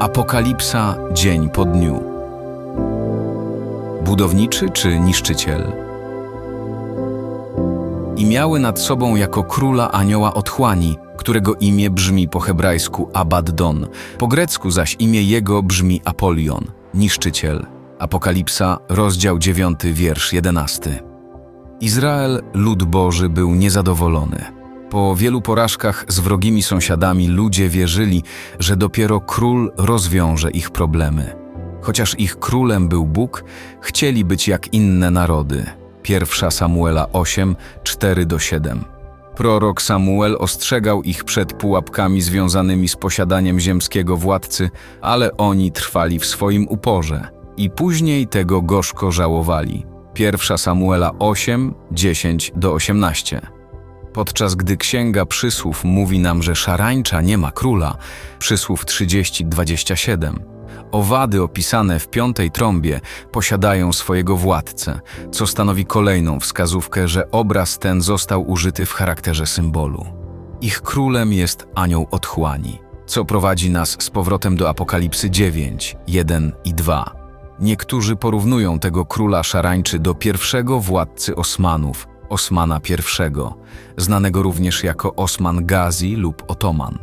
Apokalipsa dzień po dniu. Budowniczy czy niszczyciel? I miały nad sobą jako króla anioła otchłani, którego imię brzmi po hebrajsku Abaddon, po grecku zaś imię jego brzmi Apolion, niszczyciel. Apokalipsa, rozdział 9, wiersz 11. Izrael, lud Boży, był niezadowolony. Po wielu porażkach z wrogimi sąsiadami ludzie wierzyli, że dopiero król rozwiąże ich problemy. Chociaż ich królem był Bóg, chcieli być jak inne narody. 1 Samuela 8, 4-7. Prorok Samuel ostrzegał ich przed pułapkami związanymi z posiadaniem ziemskiego władcy, ale oni trwali w swoim uporze i później tego gorzko żałowali. 1 Samuela 8, 10-18. Podczas gdy Księga Przysłów mówi nam, że szarańcza nie ma króla, Przysłów 30-27, owady opisane w piątej trąbie posiadają swojego władcę, co stanowi kolejną wskazówkę, że obraz ten został użyty w charakterze symbolu. Ich królem jest anioł otchłani, co prowadzi nas z powrotem do Apokalipsy 9, 1 i 2. Niektórzy porównują tego króla szarańczy do pierwszego władcy Osmanów, Osmana I, znanego również jako Osman Gazi lub Otoman.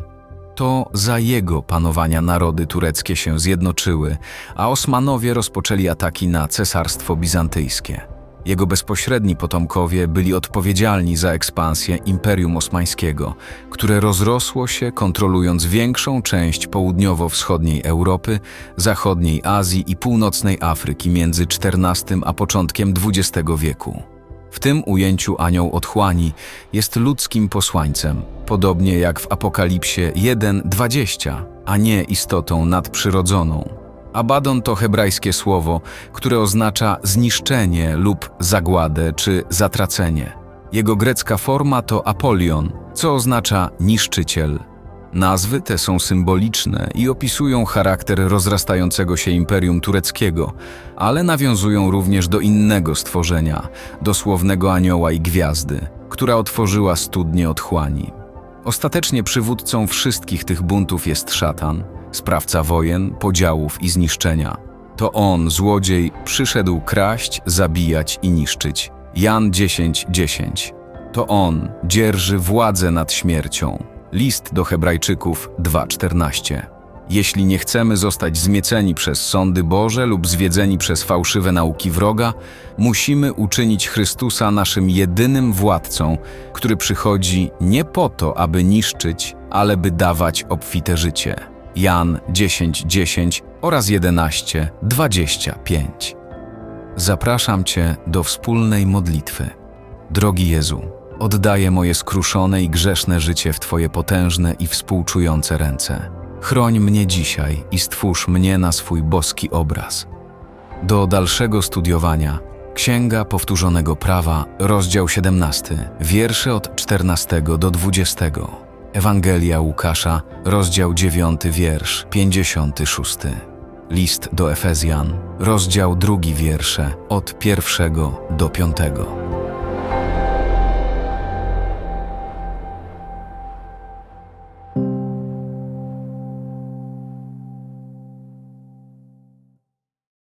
To za jego panowania narody tureckie się zjednoczyły, a Osmanowie rozpoczęli ataki na Cesarstwo Bizantyjskie. Jego bezpośredni potomkowie byli odpowiedzialni za ekspansję Imperium Osmańskiego, które rozrosło się kontrolując większą część południowo-wschodniej Europy, zachodniej Azji i północnej Afryki między XIV a początkiem XX wieku. W tym ujęciu anioł otchłani jest ludzkim posłańcem, podobnie jak w Apokalipsie 1:20, a nie istotą nadprzyrodzoną. Abaddon to hebrajskie słowo, które oznacza zniszczenie lub zagładę czy zatracenie. Jego grecka forma to Apolion, co oznacza niszczyciel. Nazwy te są symboliczne i opisują charakter rozrastającego się imperium tureckiego, ale nawiązują również do innego stworzenia, dosłownego anioła i gwiazdy, która otworzyła studnie otchłani. Ostatecznie przywódcą wszystkich tych buntów jest szatan, sprawca wojen, podziałów i zniszczenia. To on, złodziej, przyszedł kraść, zabijać i niszczyć. Jan 10:10. 10. To on dzierży władzę nad śmiercią. List do Hebrajczyków 2:14. Jeśli nie chcemy zostać zmieceni przez sądy Boże lub zwiedzeni przez fałszywe nauki wroga, musimy uczynić Chrystusa naszym jedynym władcą, który przychodzi nie po to, aby niszczyć, ale by dawać obfite życie. Jan 10:10 10 oraz 11:25. Zapraszam Cię do wspólnej modlitwy. Drogi Jezu, oddaję moje skruszone i grzeszne życie w Twoje potężne i współczujące ręce. Chroń mnie dzisiaj i stwórz mnie na swój boski obraz. Do dalszego studiowania Księga Powtórzonego Prawa, rozdział 17, wiersze od 14 do 20. Ewangelia Łukasza, rozdział 9, wiersz 56. List do Efezjan, rozdział 2, wiersze od 1 do 5.